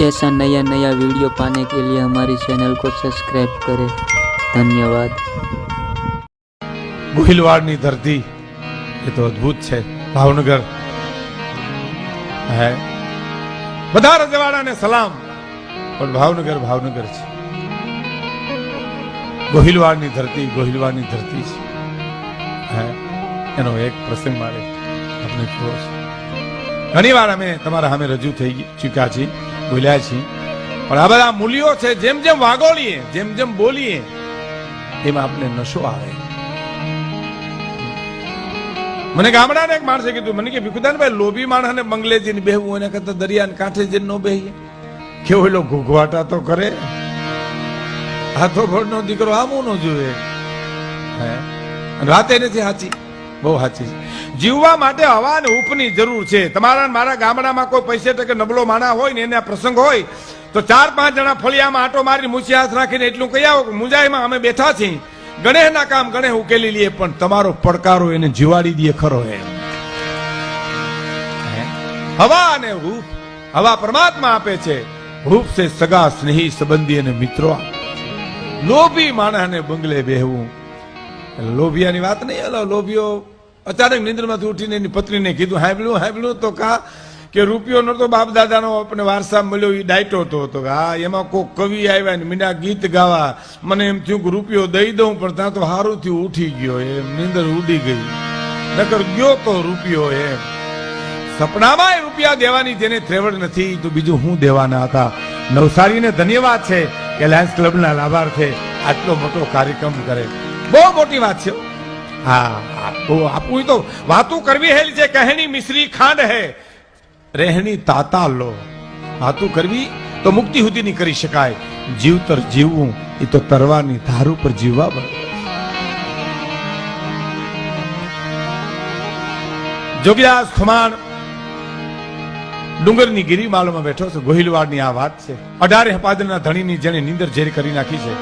ऐसा नया नया वीडियो पाने के लिए हमारी चैनल को सब्सक्राइब करें धन्यवाद ગોહિલવાડની ધરતી એ તો અદ્ભુત છે ભાવનગર હે બધા રજવાડાને સલામ પણ ભાવનગર ભાવનગર છે ગોહિલવાડની ધરતી ગોહિલવાડની ધરતી છે હે એનો એક પ્રસંગ મારે આપણે કહો છે ઘણી વાર અમે તમારા સામે રજૂ થઈ ગઈ- ચૂક્યા છીએ બોલ્યા છીએ પણ આ બધા મૂલ્યો છે, જેમ જેમ વાગોળીએ, જેમ જેમ બોલીએ, એમાં આપણે નશો આવે. મને ગામડાને એક માણસે કીધું, મને કે ભીખુદાનભાઈ, લોભી માણસને બંગલે જઈને બેહવું એને કરતા દરિયાને કાંઠે જઈને ન બેહીએ. કેવો એલો ઘૂઘવાટા તો કરે. હાથો ભરનો દીકરો આમું ન જોવે અને નથી સાચી બહુ સાચી. જીવવા માટે હવા અને ઉપની જરૂર છે. તમારા મારા ગામડામાં કોઈ પૈસે ટકે નબળો માણા હોય ને એને પ્રસંગ હોય, તો ચાર પાંચ જણા ફળિયામાં આટો મારી મૂછી હાથ રાખીને એટલું કહી આવો મુંજાઈમાં અમે બેઠા છીએ. ગણેશના કામ ગણેશ ઉકેલી લઈએ પણ તમારો પડકારો એને જીવાડી દે ખરો એમ. હવા અને હૂફ હવા પરમાત્મા આપે છે. હૂફ છે સગા સ્નેહી સંબંધી અને મિત્રો. લોભી માણસને બંગલે બેહવું. લોભિયાની વાત નહીં અલો લોભિયો અચાનક નિંદ્રમાંથી ઉઠીને એની પત્નીને કીધું હાંભળ્યું હાંભળ્યું તો કા કે રૂપિયો નતો બાપ દાદાનો આપણે વારસા મળ્યો એ ડાયટો તો તો હા, એમાં કોઈ કવિ આવ્યા ને મીંડા ગીત ગાવા, મને એમ થયું કે રૂપિયો દઈ દઉં, પણ ત્યાં તો સારું થયું ઉઠી ગયો એમ, નિંદર ઉડી ગઈ. નકર ગયો તો રૂપિયો એમ. સપનામાં રૂપિયા દેવાની જેને ત્રેવડ નથી, તો બીજું હું દેવાના હતા? નવસારીને ધન્યવાદ છે કે લાયન્સ ક્લબના લાભાર્થે આટલો મોટો કાર્યક્રમ કરે. બહુ મોટી વાત છે. હા બહુ આપવું તો વાતું કરવી હેલ છે કહેણી મિશ્રી ખાંડ હે. રહેણી તાતા લો. વાતું કરવી તો મુક્તિ સુધી નહીં કરી શકાય. જીવતર જીવવું એ તો તરવાની ધાર ઉપર જીવવા બને જોગીદાસ ખુમાણ, ડુંગરની ગિરિમાળામાં બેઠો છે. ગોહિલવાડની આ વાત છે. અઢારે હપાદરના ધણીની જેને નીંદર ઝેર કરી નાખી છે.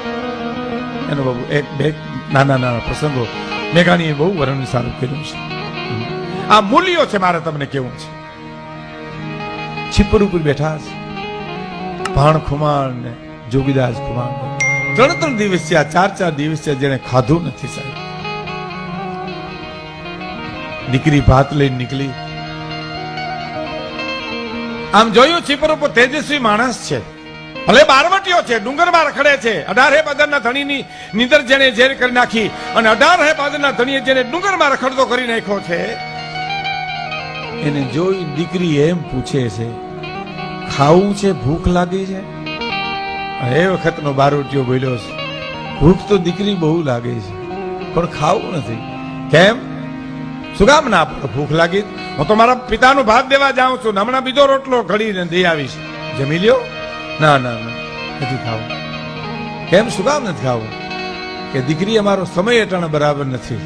એનો બાબુ એક બે નાના નાના પ્રસંગો. મેઘાણીએ બહુ વર્ણન સારું કર્યું છે. આ મૂલ્યો છે મારે તમને કેવું છે. છીપર ઉપર બેઠા છે. ભાણ ખુમાણ ને જોગીદાસ ખુમાણ. ત્રણ ત્રણ દિવસ આ ચાર ચાર દિવસ જેને ખાધું નથી સાહેબ. દીકરી ભાત લઈને નીકળી. આમ જોયું, છીપર ઉપર તેજસ્વી માણસ છે. ભલે બારવટીઓ છે ડુંગરમાં રખડે છે. અઢારે પદરના ધણીની નીંદર જેને ઝેર કરી નાખી અને અઢારે પદરના ધણીએ જેને ડુંગરમાં રખડતો કરી નાખ્યો છે, એને જોઈ દીકરી એમ પૂછે છે, ખાવું છે, ભૂખ લાગી છે? એ વખતનો બારોટીયો બોલ્યો છે, ભૂખ તો દીકરી બહુ લાગે છે, પણ ખાવું નથી. કેમ? શું કામ ના ભૂખ લાગી? હું તો મારા પિતાનું ભાત દેવા જાઉં છું. હમણાં બીજો રોટલો ઘડીને દઈ આવીશ. જમી લ્યો. ના ના ના, નથી ખાવું. કેમ, શું કામ નથી ખાવું? કે દીકરી અમારો સમય અટાણે બરાબર નથી.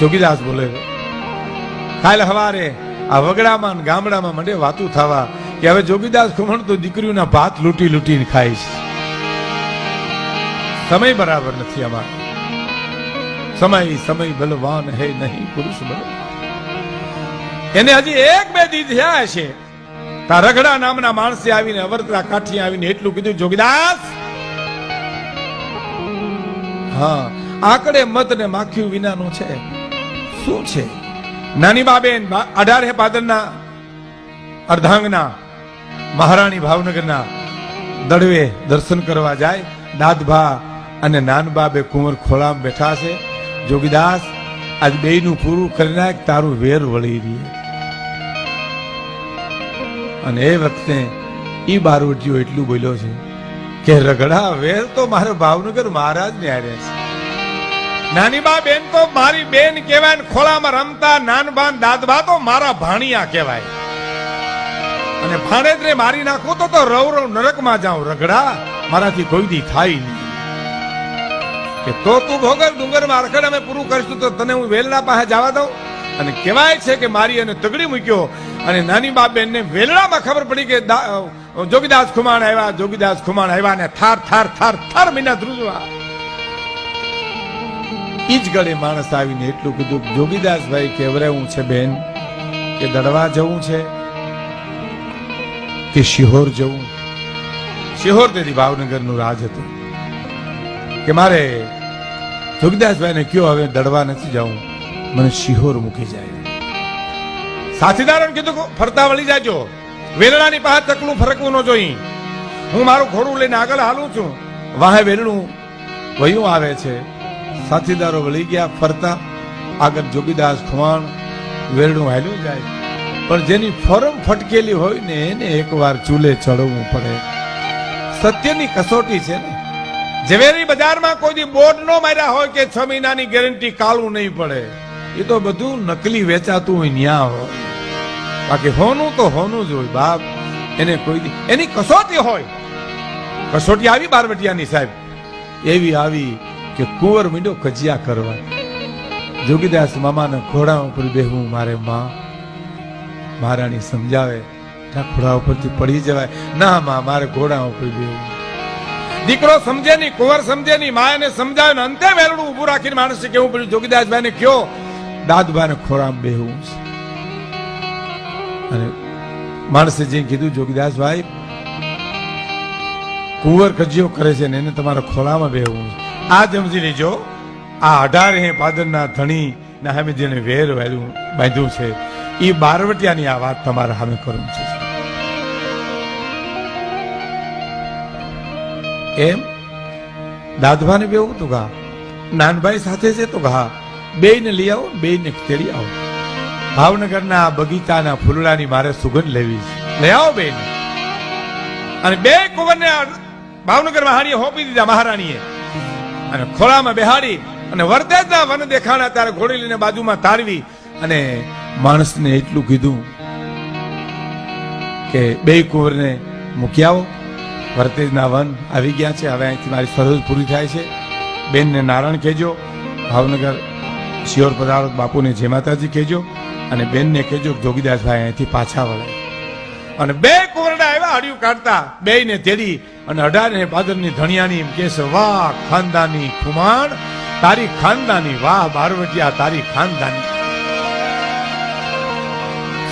જોગીદાસ બોલે કાલે હવારે આ વગડામાં ગામડામાં મંડે વાતું થવા કે હવે જોગીદાસ ખુમણ તો દીકરીઓના ભાત લૂંટી લૂંટીને ખાય છે. સમય બરાબર નથી અમારો. સમય સમય બલવાન હે નહીં, પુરુષ બલ એને હજી એક બે દી છે તા રગડા નામના માણસે આવીને અવરતરા કાઠી આવીને એટલું કીધું, જોગીદાસ! હા, આકડે મત ને માખ્યું વિનાનું છે. શું છે? નાની બાબેન અઢારે પાદરના, અર્ધાંગના, મહારાણી ભાવનગરના દડવે દર્શન કરવા જાય. દાદભા અને નાનબાબે કુંવર ખોળામાં બેઠા છે. જોગીદાસ, આજ બેયનું પૂરું કરી નાખ, તારું વેર વળી રહી. અને એ વખતે એ બારોટીઓ એટલું બોલ્યો છે કે રગડા વેર તો મારો ભાવનગર મહારાજ ને હારે છે. નાની બા બેન તો મારી બેન કહેવાય ને ખોળામાં રમતા નાનબાન દાદબા તો મારા ભાણિયા કહેવાય. અને ભાણેજને મારી નાખું તો તો રવ રવ નરકમાં જાઉં. રગડા મારાથી કોઈ દી થાય નહીં. કે તો તું ભોગર ડુંગરમાં મારખડ અમે પૂરું કરીશું તો તને હું વેલના પાસે જવા દઉં? અને કહેવાય છે કે મારી અને તગડી મૂક્યો. અને નાની બાબેનને વેલણામાં ખબર પડી કે જોગીદાસ ખુમાણ આવ્યા, જોગીદાસ ખુમાણ આવ્યા ને થાર થાર થાર થાર મીના ધ્રુજવા. ઈ ગળે માણસ આવીને એટલું કીધું, જોગીદાસભાઈ કેવરાવું છે બેન? કે દડવા જવું છે? કે શિહોર જવું? શિહોર તેથી ભાવનગરનું રાજ હતું. કે મારે જોગદાસભાઈને કયો હવે દડવા નથી જવું? મને શિહોર મૂકી જાય. સાથીદારોને કીધું ફરતા વળી જાજો. વેલણાની પાસે તકલું ફરકવું ન જોઈ હું મારું ઘોડું લઈને આગળ હાલું છું. વાહે વેલણું વયું આવે છે. સાથીદારો વળી ગયા ફરતા. આગળ જોગીદાસ ખુવાણ વેલણું હાલ્યું જાય. પણ જેની ફરમ ફટકેલી હોય ને એને એકવાર ચૂલે ચડવું પડે. સત્યની કસોટી છે ને. ઝવેરી બજારમાં કોઈ બોર્ડ નો માર્યા હોય કે છ મહિનાની ગેરંટી કાળું નહીં પડે. એ તો બધું નકલી વેચાતું હોય ન્યા હોય. બાકી હોનું તો હોનું જ હોય, બાપ. એને કોઈ એની કસોટી હોય. કસોટી આવી બારવટિયાની સાહેબ. એવી આવી કે કુંવર મીંડો કજિયા કરવા. જોગીદાસ મામાના ઘોડા ઉપર બેહવું મારે માં. મહારાણી સમજાવે ઘોડા ઉપરથી પડી જવાય. ના, માં, મારે ઘોડા ઉપર બેહવું દીકરો સમજે નહીં, કુંવર સમજે નહીં માયાને સમજાવે અંતે વેરડું ઊભું રાખીને માણસે કેવું પડ્યું? જોગીદાસભાઈને કયો દાદુભાઈને ખોરામ બેહવું છે. અને માણસે જે કીધું, જોગીદાસભાઈ, કુંવર કજીઓ કરે છે ને એને તમારા ખોળામાં બેહવું આ સમજી લેજો. આ અઢાર હે પાદરના ધણી ના સામે જેને વેર વાળ્યું બાંધ્યું છે. એ બારવટિયાની આ વાત તમારા સામે કરું છે. એમ દાદભાને બેવું તો ઘા. નાનભાઈ સાથે છે તો ઘા. બે ને લઈ આવો બે ને તેડી આવો. ભાવનગરના બગીચાના ફૂલડાની મારે સુગંધ લેવી છે. લઈ આવો બેન. અને બે કુંવરને ભાવનગરમાં ભાવનગર મહારાણીએ હોપી દીધા મહારાણીએ. અને ખોળામાં બેહાડી અને વરદેજના વન દેખાણા ત્યારે ઘોડી લઈને બાજુમાં તારવી અને માણસને એટલું કીધું કે બે કુંવરને મૂકી આવો. વરતેજના વન આવી ગયા છે. હવે અહીંથી મારી ફરજ પૂરી થાય છે. બેનને નારાયણ કહેજો. ભાવનગર શિયોર પધારો, બાપુને જય માતાજી કહેજો. અને બેનને કહેજો જોગીદાસભાઈ અહીંથી પાછા વળે. અને બે કુંવરડા એવા હળિયું કાઢતા. બે ને તેડી અને અઢાર ને પાદરની ધણિયાની એમ કે છે વાહ, ખાનદાની ખુમાણ, તારી ખાનદાની વાહ, બારવટિયા, તારી ખાનદાની.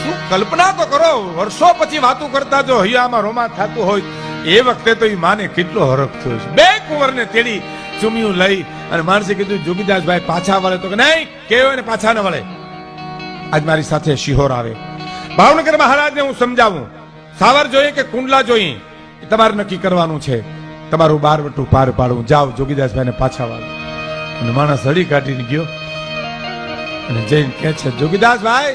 શું કલ્પના તો કરો, વર્ષો પછી વાતો કરતા જો હૈયામાં રોમા થતું હોય, એ વખતે તો એ માને કેટલો હરખ થયો છે. બે કુંવરને તેડી ચુમ્યું લઈ અને માણસે કીધું, જોગીદાસભાઈ પાછા વળે. તો કે નહીં કેવો એને પાછા ન વળે. આજ મારી સાથે શિહોર આવે. ભાવનગર મહારાજને હું સમજાવું. સાવર જોઈએ કે કુંડલા જોઈએ? એ તમારે નક્કી કરવાનું છે. તમારું બારવટું પાર પાડવું જાઓ, જોગીદાસભાઈને પાછા વાળો. અને માણસ હળી કાઢીને ગયો. અને જઈને કે છે, જોગીદાસભાઈ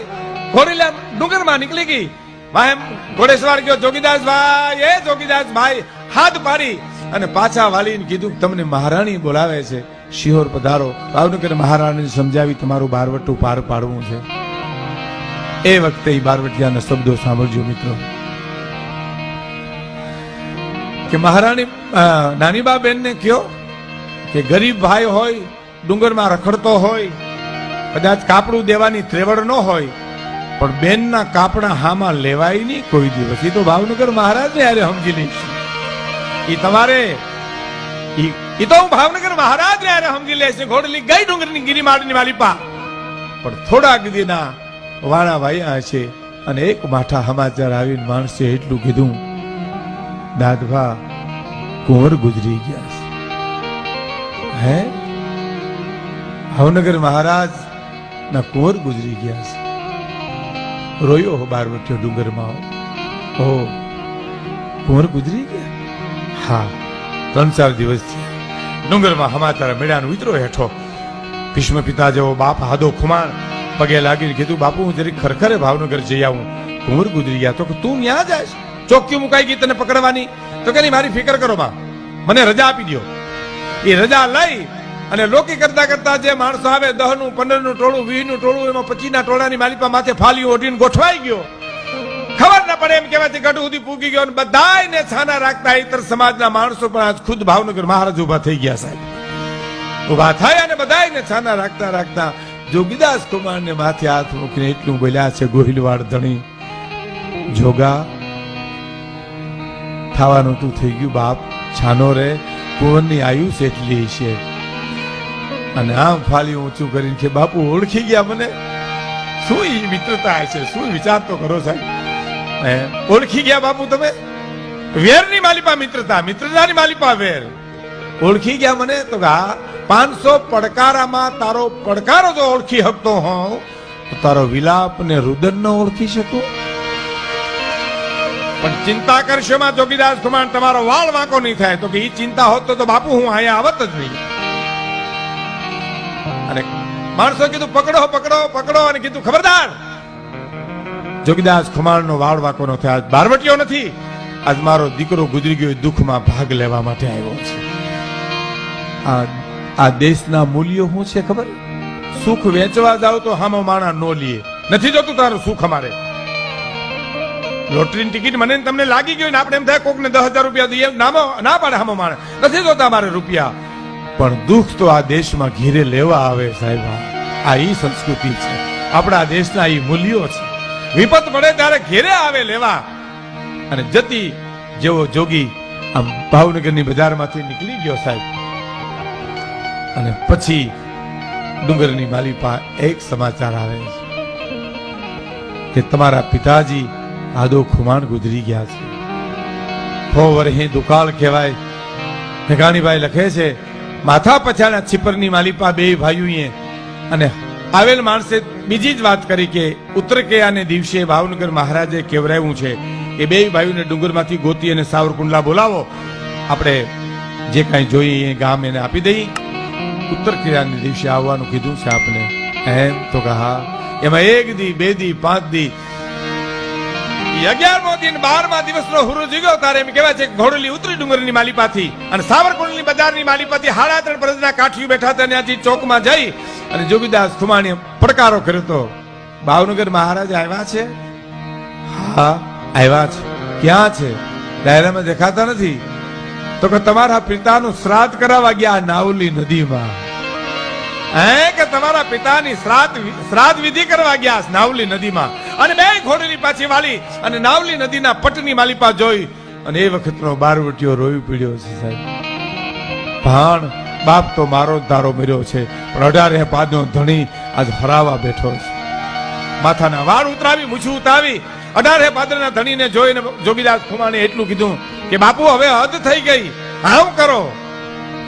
ઘોડીલા ડુંગરમાં નીકળી ગઈ. ભાઈ ઘોડેસવાર ગયો, જોગીદાસભાઈ, એ જોગીદાસભાઈ, હાથ પાડી. અને પાછા વાલીને કીધું, તમને મહારાણી બોલાવે છે. શિહોર પધારો. ભાવનગર મહારાણીને સમજાવી, તમારું બારવટું પાર પાડવું છે. એ વખતે બારવટિયાના શબ્દો સાંભળજો મિત્રો. કે મહારાણી નાની બાબેનને કયો કે ગરીબ ભાઈ હોય, ડુંગરમાં રખડતો હોય, કદાચ કાપડું દેવાની ત્રેવડ ન હોય, પણ બેનના કાપડા હામાં લેવાય નહીં કોઈ દિવસ. એ તો ભાવનગર મહારાજ ને યારે સમજી લઈશ એ તમારે એ તો હું ભાવનગર મહારાજ ને યારે સમજી લેશે ઘોડલી ગઈ ડુંગરની ગિરિમાળની વાલી પા. પણ થોડાક દીના વાણા વાયા છે અને એક માઠા સમાચાર આવીને માણસે એટલું કીધું, દાદભા, કુંવર ગુજરી ગયા છે. હે? ભાવનગર મહારાજ ના કુંવર ગુજરી ગયા છે. રોયો હો બારવટીયો ડુંગરમાં. ઓ કુંવર ગુજરી ગયા? હા, ત્રણ ચાર દિવસ થયા. ડુંગરમાં સમાચાર મેળાનો વિતરો હેઠો ભીષ્મ પિતા જેવો બાપ હાદો ખુમાણ પગે લાગીને કીધું, બાપુ, હું જરી ખરખરે ભાવનગર જઈ આવું. કુંવર ગુજરી ગયા તો તું ન્યા જાય ચોક્કી મુકાઈ ગઈ તને પકડવાની? તો કે મારી ફિકર કરો બા. મને રજા આપી દો એ રજા લઈ અને લોકી કરતા કરતા જે માણસો આવે દહનું પંદર ટોળું વીસનું ટોળું, એમાં પચીસ ટોળાની માલિપા માથે ફાલી ઓઢીને ગોઠવાઈ ગયો. ખબર ના પડે એમ કહેવાથી ગઢ સુધી પૂગી ગયો અને બધાયને છાના રાખતા ઇતર સમાજના માણસો પણ આજ ખુદ ભાવનગર મહારાજ ઊભા થઈ ગયા સાહેબ. ઊભા થાય અને બધાને છાના રાખતા રાખતા જોગીદાસ કુમારને માથે હાથ મૂકીને એટલું બોલ્યા છે, ગોહિલવાડ ધણી, જોગા થવાનું તું થઈ ગયું, બાપ, છાનો રે, કુંવરની આયુષ એટલી છે અને આમ ફાલી ઊંચું કરીને કે, બાપુ, ઓળખી ગયા મને? શું એ મિત્રતા છે શું વિચાર તો કરો સાહેબ? ઓળખી ગયા બાપુ તમે? વેરની માલિપા મિત્રતા, મિત્રતાની માલિપા વેર. ઓળખી ગયા મને? તો કા પાંચસો પડકારામાં તારો પડકારો તો ઓળખી શકતો હોઉં. તો તારો વિલાપ ને રુદન ન ઓળખી શકું? પણ ચિંતા કરશો માં, જોગીદાસ કુમાર, તમારો વાળ વાંકો નહીં થાય. તો કે એ ચિંતા હોત તો બાપુ, હું અહીંયા આવત જ નહીં. અને માણસો કીધું, પકડો પકડો પકડો. અને કીધું, ખબરદાર. જોગીદાસ ખુમાણનો વાળ વાંકો નો થયો. આજ બારવટીઓ નથી. આજ મારો દીકરો ગુજરી ગયો દુઃખમાં ભાગ લેવા માટે આવ્યો છે. આ આ દેશના મૂલ્યો શું છે ખબર? સુખ વેચવા જાવ તો હામો માણા નો લીએ નથી જોતું તારું સુખ અમારે. લોટરીની ટિકિટ મને તમને લાગી ગયું ને આપણે એમ થાય કોકને દસ હજાર રૂપિયા દઈએ, નામો, ના પાડે હામો માણે. નથી જોતા મારે રૂપિયા. પણ દુઃખ તો આ દેશમાં ઘેરે લેવા આવે સાહેબ. આ ઈ સંસ્કૃતિ છે. આપણા દેશના ઈ મૂલ્યો છે. વિપત પડે ત્યારે ઘેરે આવે લેવા. અને જતી જેવો જોગી આમ ભાવનગરની બજારમાંથી નીકળી ગયો સાહેબ. અને પછી ડુંગરની માલિપા એક સમાચાર આવે છે કે તમારા પિતાજી આદો ખુમાણ ગુજરી ગયા છે. હો વરહી દુકાળ કહેવાય. મેઘાણીભાઈ લખે છે, માથા પછાડા છીપરની માલિપા બે ભાઈઓએ અને આવેલ માણસે બીજી જ વાત કરી કે ઉત્તરકેયાને દિવસે ભાવનગર મહારાજે કેવરાયું છે કે બે ભાઈઓને ડુંગરમાંથી ગોતી અને સાવરકુંડલા બોલાવો. આપણે જે કાંઈ જોઈએ ગામ એને આપી દઈ ઉત્તર ક્રિયાને દિવસે આવવાનું કીધું છે આપને? એમ તો કહા, એમાં એક દી, બે દી, પાંચ દી. અગિયારમો દિન, બારમા દિવસનો હુરુ જીગ્યો તારે એમ કહેવાય છે ઘોડલી ઉતરી ડુંગરની માલિપાથી અને સાવરકુંડની બજારની માલિપાથી હાડા ત્રણ પ્રજના કાઠી બેઠા હતા ત્યાંથી ચોકમાં જઈ અને જોગીદાસ ખુમાણીએ પડકારો કર્યો તો ભાવનગર મહારાજ આવ્યા છે? હા, આવ્યા છે. ક્યાં છે? ડાયરામાં દેખાતા નથી. તો કે તમારા પિતાનું શ્રાદ્ધ કરાવવા ગયા નાવલી નદીમાં. હે, કે તમારા પિતાની શ્રાદ્ધ શ્રાદ્ધ વિધિ કરવા ગયા નાવલી નદીમાં. અને બે ઘોડીની પાછી વાળી અને નાવલી નદીના પટની માલિપા જોઈ અને એ વખતનો બારવટીઓ રોઈ પીડ્યો છે સાહેબ. ભાણ, બાપ તો મારો દારો મર્યો છે, પણ અઢારે પાદનો ધણી આજ હરાવા બેઠો છે. માથાના વાળ ઉતરાવી, મૂછું ઉતાવી, અઢારે પાદરના ધણીને જોઈને જોગીદાસ ખુમાણે એટલું કીધું કે, બાપુ, હવે હદ થઈ ગઈ. હાવ કરો.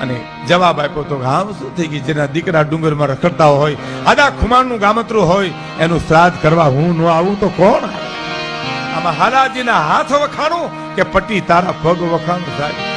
અને જવાબ આપ્યો તો ગામ શું થઈ ગઈ જેના દીકરા ડુંગરમાં રખડતા હોય, આદા ખુમાણનું ગામતરું હોય, એનું શ્રાદ્ધ કરવા હું ન આવું તો કોણ? આમાં હાલાજીના હાથ વખાણું કે પટ્ટી તારા પગ વખાણું સાહેબ